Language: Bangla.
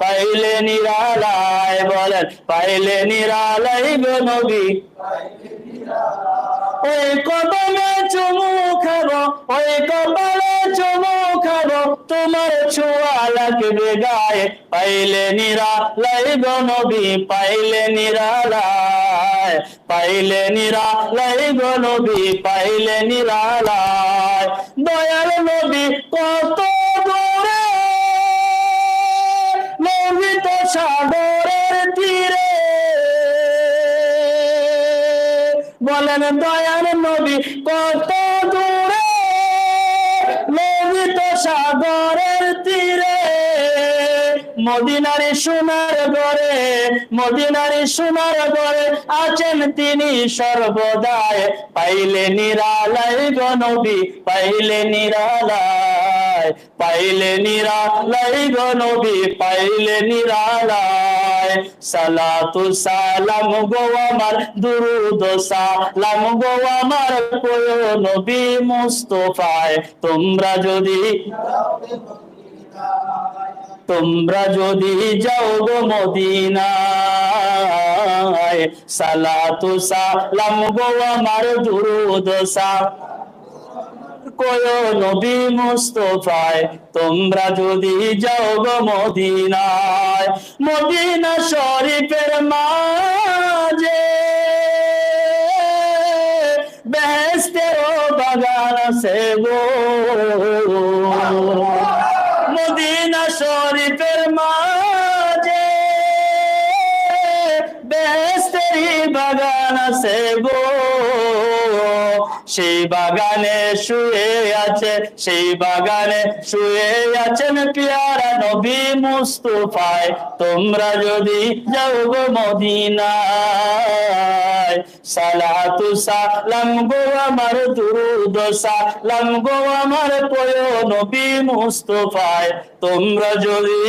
পাইলে নিরালায় বলেন, পাইলে ওই চুমু খাব, ওই চুমু খাব, তোমার ছোঁয়া লাগবে গায়ে। পাইলে নিরালাই গো নবী, পাইলে নিরালায়, পাইলে নিরালাই গো নবী, পাইলে নিরালায়। দয়াল নবী, কত সাগরের তীরে। বলেন দয়াল নবী, কত দূরে? লোহিত সাগরের তীরে। মদিনারি সোনার ঘরে মদিনারি সোনার ঘরে আছেন তিনি সর্বদায় পাইলে নিরালয় গনবী পাইলে নিরালয়। পাইলে নিরালয় গনবী পাইলে নিরালয় সালাতু সালাম গো আমার, দুরুদ সালাম গো আমার কোয় নবী মুস্তফায়। তোমরা যদি তোমরা যদি যাও গো মদিনায়, সালাতু সালাম গো আমার, দুরুদ সালাম কোয় নবী মুস্তফায়? তোমরা যদি যাও গো মদিনায়, মদিনা শরীফের মাঝে বেহেস্তের বাগান আছে গো। মদিনা শরীফের মাঝে বেহেস্তেরি বাগান আছে গো। সেই বাগানে শুয়ে আছে, সেই বাগানে শুয়ে আছেন পিয়ারা নবী মুস্তফায়। তোমরা যদি যাও গো মদিনায়, সালাতু সালাম গো আমার দুরুদ, সালাম গো আমার পয় নবী মুস্তফায়। তোমরা যদি